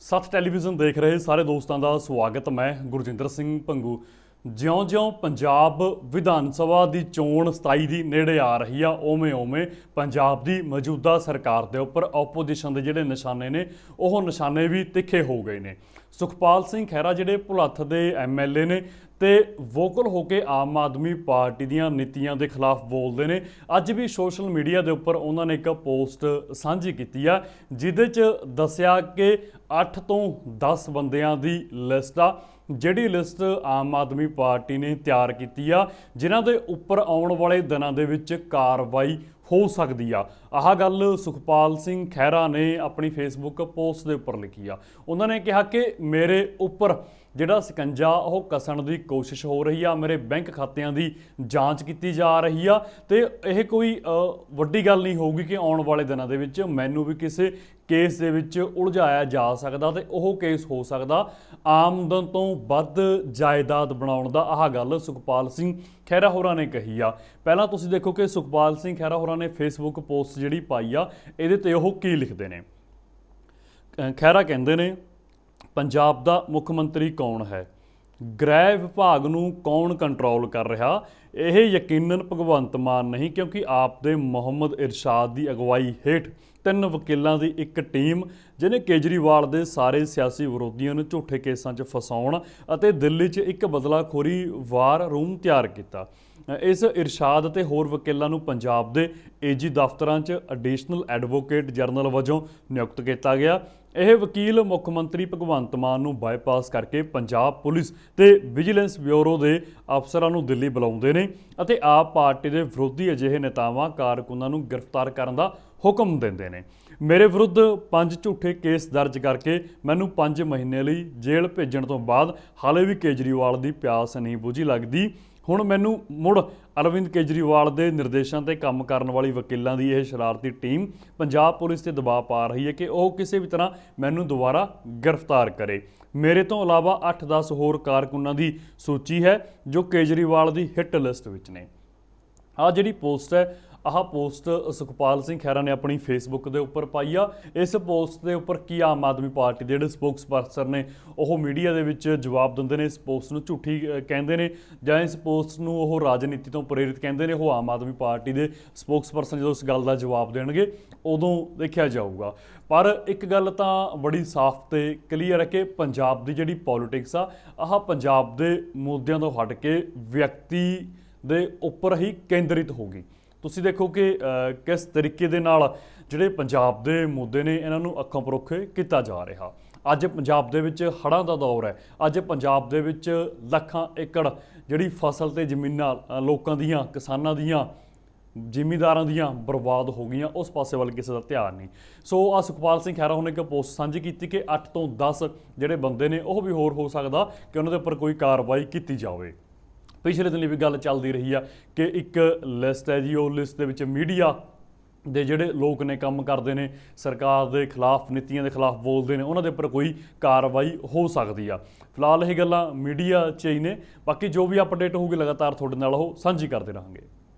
ਸੱਤ ਟੈਲੀਵਿਜ਼ਨ ਦੇਖ ਰਹੇ ਸਾਰੇ ਦੋਸਤਾਂ ਦਾ ਸਵਾਗਤ ਮੈਂ ਗੁਰਜਿੰਦਰ ਸਿੰਘ ਭੰਗੂ ਜਿਉਂ-ਜਿਉਂ ਪੰਜਾਬ ਵਿਧਾਨ ਸਭਾ ਦੀ ਚੋਣ 27 ਦੀ ਨੇੜੇ ਆ ਰਹੀ ਆ, ਓਵੇਂ-ਓਵੇਂ ਪੰਜਾਬ ਦੀ ਮੌਜੂਦਾ ਸਰਕਾਰ ਦੇ ਉੱਪਰ ਆਪੋਜੀਸ਼ਨ ਦੇ ਜਿਹੜੇ ਨਿਸ਼ਾਨੇ ਨੇ, ਉਹ ਨਿਸ਼ਾਨੇ ਵੀ ਤਿੱਖੇ ਹੋ ਗਏ ਨੇ। ਸੁਖਪਾਲ ਸਿੰਘ ਖਹਿਰਾ ਜਿਹੜੇ ਭੁਲੱਥ ਦੇ ਐਮਐਲਏ ਨੇ ਤੇ ਵੋਕਲ ਹੋ ਕੇ ਆਮ ਆਦਮੀ ਪਾਰਟੀ ਦੀਆਂ ਨੀਤੀਆਂ ਦੇ ਖਿਲਾਫ ਬੋਲਦੇ ਨੇ। ਅੱਜ ਵੀ ਸੋਸ਼ਲ ਮੀਡੀਆ ਦੇ ਉੱਪਰ ਉਹਨਾਂ ਨੇ ਇੱਕ ਪੋਸਟ ਸਾਂਝੀ ਕੀਤੀ ਆ, ਜਿਹਦੇ 'ਚ ਦੱਸਿਆ ਕਿ 8 ਤੋਂ 10 ਬੰਦਿਆਂ ਦੀ ਲਿਸਟ ਆ, ਜਿਹੜੀ ਲਿਸਟ ਆਮ ਆਦਮੀ ਪਾਰਟੀ ਨੇ ਤਿਆਰ ਕੀਤੀ ਆ, ਜਿਨ੍ਹਾਂ ਦੇ ਉੱਪਰ ਆਉਣ ਵਾਲੇ ਦਿਨਾਂ ਦੇ ਵਿੱਚ ਕਾਰਵਾਈ ਹੋ ਸਕਦੀ ਆ। ਆਹ ਗੱਲ ਸੁਖਪਾਲ ਸਿੰਘ ਖਹਿਰਾ ਨੇ ਆਪਣੀ ਫੇਸਬੁੱਕ ਪੋਸਟ ਦੇ ਉੱਪਰ ਲਿਖੀ ਆ। ਉਹਨਾਂ ਨੇ ਕਿਹਾ ਕਿ ਮੇਰੇ ਉੱਪਰ ਜਿਹੜਾ ਸਕੰਜਾ ਉਹ ਕਸਣ ਦੀ ਕੋਸ਼ਿਸ਼ ਹੋ ਰਹੀ ਆ ਮੇਰੇ ਬੈਂਕ ਖਾਤਿਆਂ ਦੀ ਜਾਂਚ ਕੀਤੀ ਜਾ ਰਹੀ ਆ ਤੇ ਇਹ ਕੋਈ ਵੱਡੀ ਗੱਲ ਨਹੀਂ ਹੋਊਗੀ ਕਿ ਆਉਣ ਵਾਲੇ ਦਿਨਾਂ ਦੇ ਵਿੱਚ ਮੈਨੂੰ ਵੀ ਕਿਸੇ ਕੇਸ ਦੇ ਵਿੱਚ ਉਲਝਾਇਆ ਜਾ ਸਕਦਾ ਤੇ ਉਹ ਕੇਸ ਹੋ ਸਕਦਾ ਆਮਦਨ ਤੋਂ ਵੱਧ ਜਾਇਦਾਦ ਬਣਾਉਣ ਦਾ। ਆਹ ਗੱਲ ਸੁਖਪਾਲ ਸਿੰਘ ਖਹਿਰਾ ਹੋਰਾਂ ਨੇ ਕਹੀ ਆ। ਪਹਿਲਾਂ ਤੁਸੀਂ ਦੇਖੋ ਕਿ ਸੁਖਪਾਲ ਸਿੰਘ ਖਹਿਰਾ ਹੋਰਾਂ ਨੇ ਫੇਸਬੁੱਕ ਪੋਸਟ ਜਿਹੜੀ ਪਾਈ ਆ ਇਹਦੇ ਤੇ ਉਹ ਕੀ ਲਿਖਦੇ ਨੇ? ਅ, ਖਹਿਰਾ ਕਹਿੰਦੇ ਨੇ ਪੰਜਾਬ ਦਾ ਮੁੱਖ ਮੰਤਰੀ ਕੌਣ ਹੈ? ਗ੍ਰਹਿ ਵਿਭਾਗ ਨੂੰ ਕੌਣ ਕੰਟਰੋਲ ਕਰ ਰਿਹਾ? ਇਹ ਯਕੀਨਨ ਭਗਵੰਤ ਮਾਨ ਨਹੀਂ, ਕਿਉਂਕਿ ਆਪ ਦੇ ਮੁਹੰਮਦ ਇਰਸ਼ਾਦ ਦੀ ਅਗਵਾਈ ਹੇਠ ਤਿੰਨ ਵਕੀਲਾਂ ਦੀ ਇੱਕ ਟੀਮ, ਜਿਹਨੇ ਕੇਜਰੀਵਾਲ ਦੇ ਸਾਰੇ ਸਿਆਸੀ ਵਿਰੋਧੀਆਂ ਨੂੰ ਝੂਠੇ ਕੇਸਾਂ 'ਚ ਫਸਾਉਣ ਅਤੇ ਦਿੱਲੀ 'ਚ ਇੱਕ ਬਦਲਾਖੋਰੀ ਵਾਰ ਰੂਮ ਤਿਆਰ ਕੀਤਾ। ਇਸ ਇਰਸ਼ਾਦ ਅਤੇ ਹੋਰ ਵਕੀਲਾਂ ਨੂੰ ਪੰਜਾਬ ਦੇ ਏਜੀ ਦਫ਼ਤਰਾਂ 'ਚ ਐਡੀਸ਼ਨਲ ਐਡਵੋਕੇਟ ਜਨਰਲ ਵਜੋਂ ਨਿਯੁਕਤ ਕੀਤਾ ਗਿਆ। ਇਹ ਵਕੀਲ ਮੁੱਖ ਮੰਤਰੀ ਭਗਵੰਤ ਮਾਨ ਨੂੰ ਬਾਈਪਾਸ ਕਰਕੇ ਪੰਜਾਬ ਪੁਲਿਸ ਤੇ ਵਿਜੀਲੈਂਸ ਬਿਊਰੋ ਦੇ ਅਫਸਰਾਂ ਨੂੰ ਦਿੱਲੀ ਬੁਲਾਉਂਦੇ ਨੇ ਅਤੇ ਆਪ ਪਾਰਟੀ ਦੇ ਵਿਰੋਧੀ ਅਜਿਹੇ ਨੇਤਾਵਾਂ ਕਾਰਕੁਨਾਂ ਨੂੰ ਗ੍ਰਿਫਤਾਰ ਕਰਨ ਦਾ ਹੁਕਮ ਦਿੰਦੇ ਨੇ। ਮੇਰੇ ਵਿਰੁੱਧ ਪੰਜ ਝੂਠੇ ਕੇਸ ਦਰਜ ਕਰਕੇ ਮੈਨੂੰ 5 ਮਹੀਨੇ ਲਈ ਜੇਲ੍ਹ ਭੇਜਣ ਤੋਂ ਬਾਅਦ ਹਾਲੇ ਵੀ ਕੇਜਰੀਵਾਲ ਦੀ ਪਿਆਸ ਨਹੀਂ ਬੁਝੀ ਲੱਗਦੀ। ਹੁਣ ਮੈਨੂੰ ਮੁੜ ਅਰਵਿੰਦ ਕੇਜਰੀਵਾਲ ਦੇ ਨਿਰਦੇਸ਼ਾਂ ਤੇ ਕੰਮ ਕਰਨ ਵਾਲੀ ਵਕੀਲਾਂ ਦੀ ਇਹ ਸ਼ਰਾਰਤੀ ਟੀਮ ਪੰਜਾਬ ਪੁਲਿਸ ਤੇ ਦਬਾਅ ਪਾ ਰਹੀ ਹੈ ਕਿ ਉਹ ਕਿਸੇ ਵੀ ਤਰ੍ਹਾਂ ਮੈਨੂੰ ਦੁਬਾਰਾ ਗ੍ਰਿਫਤਾਰ ਕਰੇ। ਮੇਰੇ ਤੋਂ ਇਲਾਵਾ 8-10 ਹੋਰ ਕਾਰਕੁਨਾਂ ਦੀ ਸੂਚੀ ਹੈ ਜੋ ਕੇਜਰੀਵਾਲ ਦੀ ਹਿੱਟ ਲਿਸਟ ਵਿੱਚ ਨੇ। ਆ ਜਿਹੜੀ ਪੋਸਟ ਹੈ ਆਹ ਪੋਸਟ ਸੁਖਪਾਲ ਸਿੰਘ ਖਹਿਰਾ ਨੇ ਆਪਣੀ ਫੇਸਬੁੱਕ ਦੇ ਉੱਪਰ ਪਾਈ ਆ। ਇਸ ਪੋਸਟ ਦੇ ਉੱਪਰ ਕੀ ਆਮ ਆਦਮੀ ਪਾਰਟੀ ਦੇ ਜਿਹੜੇ ਸਪੋਕਸਪਰਸਨ ਨੇ, ਉਹ ਮੀਡੀਆ ਦੇ ਵਿੱਚ ਜਵਾਬ ਦਿੰਦੇ ਨੇ, ਇਸ ਪੋਸਟ ਨੂੰ ਝੂਠੀ ਕਹਿੰਦੇ ਨੇ ਜਾਂ ਇਸ ਪੋਸਟ ਨੂੰ ਉਹ ਰਾਜਨੀਤੀ ਤੋਂ ਪ੍ਰੇਰਿਤ ਕਹਿੰਦੇ ਨੇ, ਉਹ ਆਮ ਆਦਮੀ ਪਾਰਟੀ ਦੇ ਸਪੋਕਸਪਰਸਨ ਜਦੋਂ ਇਸ ਗੱਲ ਦਾ ਜਵਾਬ ਦੇਣਗੇ, ਉਦੋਂ ਦੇਖਿਆ ਜਾਊਗਾ। ਪਰ ਇੱਕ ਗੱਲ ਤਾਂ ਬੜੀ ਸਾਫ਼ ਤੇ ਕਲੀਅਰ ਹੈ ਕਿ ਪੰਜਾਬ ਦੀ ਜਿਹੜੀ ਪੋਲਿਟਿਕਸ ਆ, ਆਹ ਪੰਜਾਬ ਦੇ ਮੁੱਦਿਆਂ ਤੋਂ ਹਟ ਕੇ ਵਿਅਕਤੀ ਦੇ ਉੱਪਰ ਹੀ ਕੇਂਦਰਿਤ ਹੋਗੀ ਤੁਸੀਂ ਦੇਖੋ ਕਿ ਕਿਸ ਤਰੀਕੇ ਦੇ ਨਾਲ ਜਿਹੜੇ ਪੰਜਾਬ ਦੇ ਮੁੱਦੇ ਨੇ, ਇਹਨਾਂ ਨੂੰ ਅੱਖਾਂ ਪਰੋਖੇ ਕੀਤਾ ਜਾ ਰਿਹਾ। ਅੱਜ ਪੰਜਾਬ ਦੇ ਵਿੱਚ ਹੜ੍ਹਾਂ ਦਾ ਦੌਰ ਹੈ। ਅੱਜ ਪੰਜਾਬ ਦੇ ਵਿੱਚ ਲੱਖਾਂ ਏਕੜ ਜਿਹੜੀ ਫਸਲ ਤੇ ਜ਼ਮੀਨਾਂ ਲੋਕਾਂ ਦੀਆਂ, ਕਿਸਾਨਾਂ ਦੀਆਂ, ਜ਼ਿਮੀਦਾਰਾਂ ਦੀਆਂ ਬਰਬਾਦ ਹੋ ਗਈਆਂ। ਉਸ ਪਾਸੇ ਵੱਲ ਕਿਸੇ ਦਾ ਧਿਆਨ ਨਹੀਂ। ਸੋ ਆ ਸੁਖਪਾਲ ਸਿੰਘ ਖਹਿਰਾ ਉਹਨੇ ਇੱਕ ਪੋਸਟ ਸਾਂਝੀ ਕੀਤੀ ਕਿ 8 ਤੋਂ 10 ਜਿਹੜੇ ਬੰਦੇ ਨੇ, ਉਹ ਵੀ ਹੋਰ ਹੋ ਸਕਦਾ ਕਿ ਉਹਨਾਂ ਦੇ ਉੱਪਰ ਕੋਈ ਕਾਰਵਾਈ ਕੀਤੀ ਜਾਵੇ। ਪਿਛਲੇ ਦਿਨ ਵੀ ਗੱਲ ਚੱਲਦੀ ਰਹੀ ਆ ਕਿ ਇੱਕ ਲਿਸਟ ਹੈ ਜੀ, ਉਹ ਲਿਸਟ ਦੇ ਵਿੱਚ ਮੀਡੀਆ ਦੇ ਜਿਹੜੇ ਲੋਕ ਨੇ ਕੰਮ ਕਰਦੇ ਨੇ, ਸਰਕਾਰ ਦੇ ਖਿਲਾਫ, ਨੀਤੀਆਂ ਦੇ ਖਿਲਾਫ ਬੋਲਦੇ ਨੇ, ਉਹਨਾਂ ਦੇ ਉੱਪਰ ਕੋਈ ਕਾਰਵਾਈ ਹੋ ਸਕਦੀ ਆ। ਫਿਲਹਾਲ ਇਹ ਗੱਲਾਂ ਮੀਡੀਆ 'ਚ ਹੀ ਨੇ, ਬਾਕੀ ਜੋ ਵੀ ਅਪਡੇਟ ਹੋਊਗੀ ਲਗਾਤਾਰ ਤੁਹਾਡੇ ਨਾਲ ਉਹ ਸਾਂਝੀ ਕਰਦੇ ਰਹਾਂਗੇ।